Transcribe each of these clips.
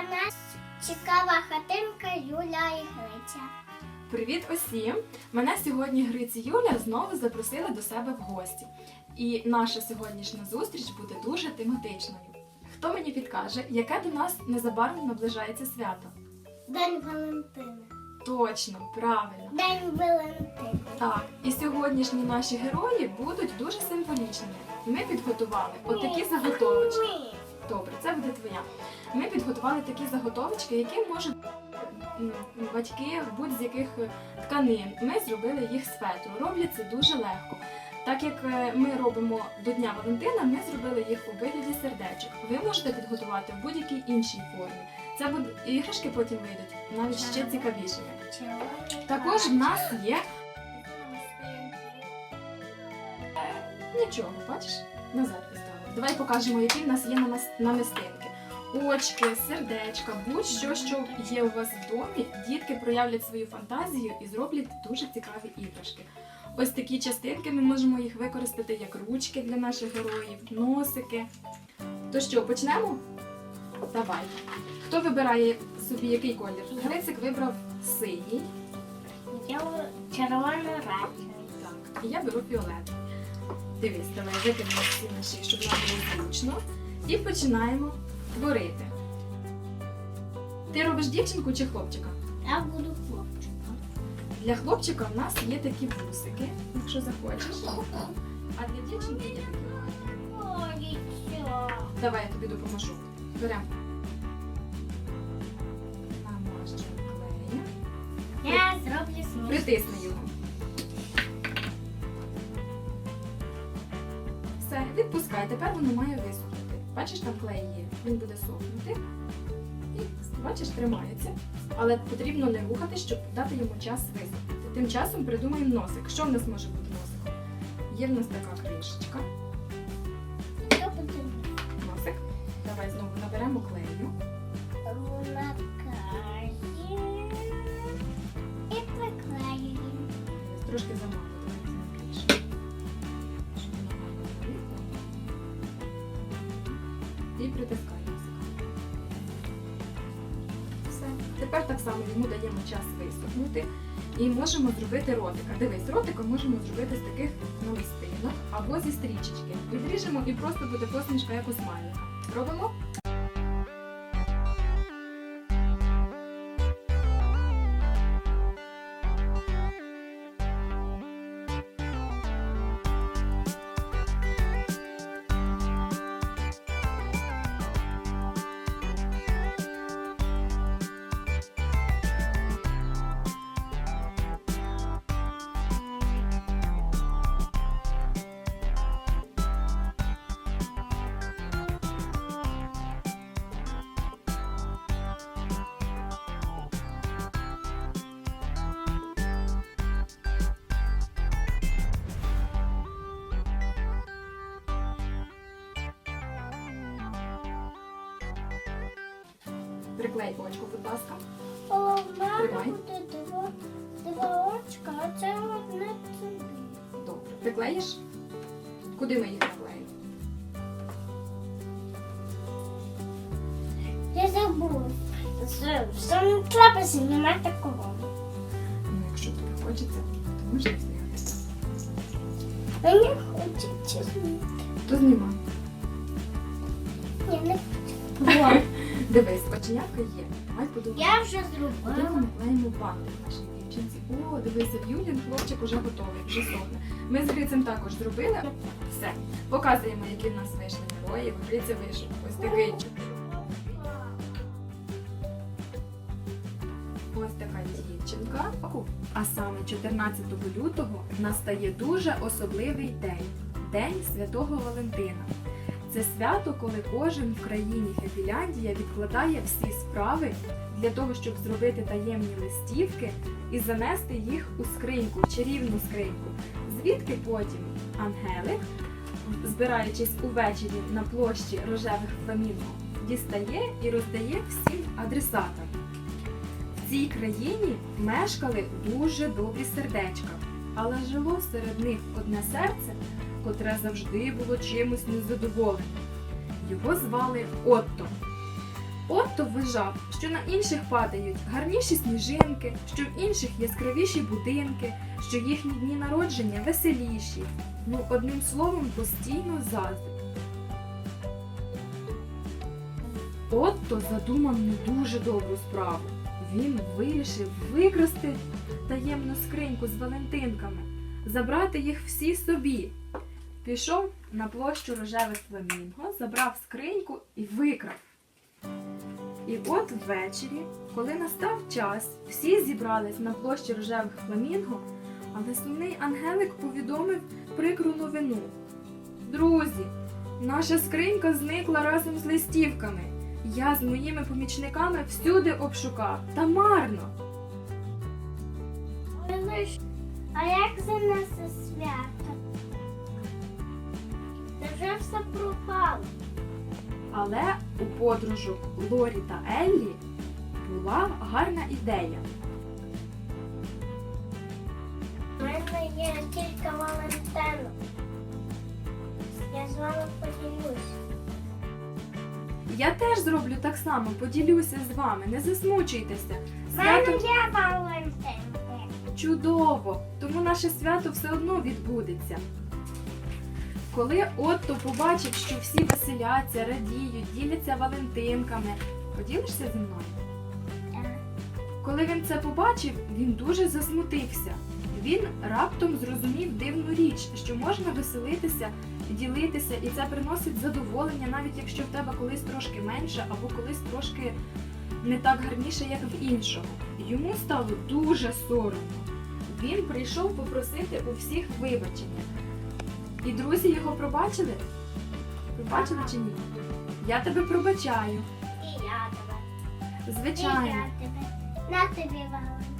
каналі Цікава хатинка Юля і Гриця. Привіт усім! Мене сьогодні Гриць і Юля знову запросили до себе в гості. І наша сьогоднішня зустріч буде дуже тематичною. Хто мені підкаже, яке до нас незабаром наближається свято? День Валентина. Точно, правильно. День Валентина. Так, і сьогоднішні наші герої будуть дуже символічними. Ми підготували отакі заготовочки. Добре, це буде твоя. Ми підготували такі заготовочки, які можуть батьки будь-з яких тканин. Ми зробили їх з фетру. Роблять це дуже легко. Так як е, ми робимо до Дня Валентина, ми зробили їх у вигляді сердечок. Ви можете підготувати в будь-якій іншій формі. Це буде іграшки потім вийдуть навіть ще цікавішими. Також в нас є нічого, бачиш? Назад. Давай покажемо, які в нас є намис- намистинки. Очки, сердечка, будь-що, що є у вас в домі, дітки проявлять свою фантазію і зроблять дуже цікаві іграшки. Ось такі частинки ми можемо їх використати як ручки для наших героїв, носики. То що, почнемо? Давай. Хто вибирає собі який колір? Грицик вибрав синій. Я червоний радіо. Так, і я беру фіолетовий. Дивись, давай викинемо всі наші, щоб нам було зручно. І починаємо творити. Ти робиш дівчинку чи хлопчика? Я буду хлопчиком. Для хлопчика в нас є такі вусики, якщо захочеш. А для дівчинки є такі. Давай я тобі допоможу. Беремо. Намащуємо клеєм. Я зроблю смішно. Притисни його. Все, відпускай. Тепер воно має висохнути. Бачиш, там клей є. Він буде сохнути. І бачиш, тримається. Але потрібно не рухати, щоб дати йому час висохнути. Тим часом придумаємо носик. Що в нас може бути носиком? Є в нас така кришечка. Носик. Давай знову наберемо клею. Трошки замало. І притискаємо. Все. Тепер так само йому даємо час висохнути і можемо зробити ротика. Дивись, ротика можемо зробити з таких намистинок або зі стрічечки. Відріжемо і просто буде посмішка як у смайлика. Робимо? Приклей очко, будь ласка. О, в мене буде два, два очка, а це одне тобі. Добре. Приклеїш? Куди ми їх наклеїмо? Я забув. Що не треба знімати такого. Ну, якщо тобі хочеться, то можна зняти. Мені хочеться знімати. То знімай. Ні, не хочу. Дивись, оченятка є. Давай подумаємо. Я вже Куди ми зробила. наклеїмо бантик нашій дівчинці? О, дивися, Юлін хлопчик уже готовий, вже сохне. Ми з Грицем також зробили. Все. Показуємо, які в нас вийшли герої. Гриця вийшов ось такий. Ось така дівчинка. А саме 14 лютого настає дуже особливий день День Святого Валентина. Це свято, коли кожен в країні Фінляндія відкладає всі справи для того, щоб зробити таємні листівки і занести їх у скриньку, чарівну скриньку. Звідки потім ангелик, збираючись увечері на площі рожевих фламінго, дістає і роздає всім адресатам. В цій країні мешкали дуже добрі сердечка, але жило серед них одне серце, котре завжди було чимось незадоволене. Його звали Отто. Отто вважав, що на інших падають гарніші сніжинки, що в інших яскравіші будинки, що їхні дні народження веселіші. Ну, одним словом, постійно заздрив. Отто задумав не дуже добру справу. Він вирішив викрасти таємну скриньку з Валентинками, забрати їх всі собі. Пішов на площу рожевих фламінго, забрав скриньку і викрав. І от ввечері, коли настав час, всі зібрались на площі рожевих фламінго, але сумний Ангелик повідомив прикру новину. Друзі, наша скринька зникла разом з листівками. Я з моїми помічниками всюди обшукав, та марно. А як занесе свято? Невже все пропало? Але у подружок Лорі та Еллі була гарна ідея. У мене є кілька валентинок. Я з вами поділюсь. Я теж зроблю так само, поділюся з вами, не засмучуйтеся. У мене Свято є валентинки. чудово, тому наше свято все одно відбудеться. Коли Отто побачив, що всі веселяться, радіють, діляться валентинками, поділишся зі мною? Так. Коли він це побачив, він дуже засмутився. Він раптом зрозумів дивну річ, що можна веселитися, ділитися, і це приносить задоволення, навіть якщо в тебе колись трошки менше або колись трошки не так гарніше, як в іншого. Йому стало дуже соромно. Він прийшов попросити у всіх вибачення. І друзі його пробачили? Пробачили чи ні? Я тебе пробачаю. І я тебе. І Звичайно. я тебе. На тобі валентин.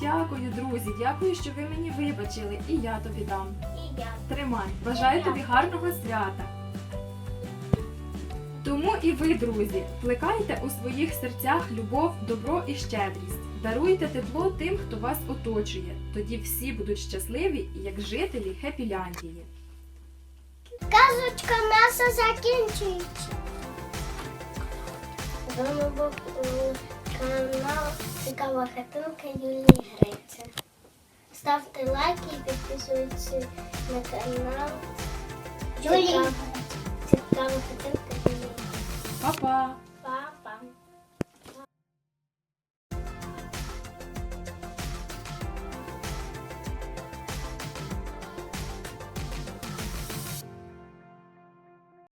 Дякую, друзі. Дякую, що ви мені вибачили. І я тобі дам. І я. Тримай. Бажаю тобі гарного свята. Тому і ви, друзі, плекайте у своїх серцях любов, добро і щедрість. Даруйте тепло тим, хто вас оточує. Тоді всі будуть щасливі, як жителі Хепіляндії. Казочка наша закінчується. Дома був канал Цікава хатинка Юлії Гриця. Ставте лайки і підписуйтесь на канал Юлії. Цікава хатинка Юлії. Па-па!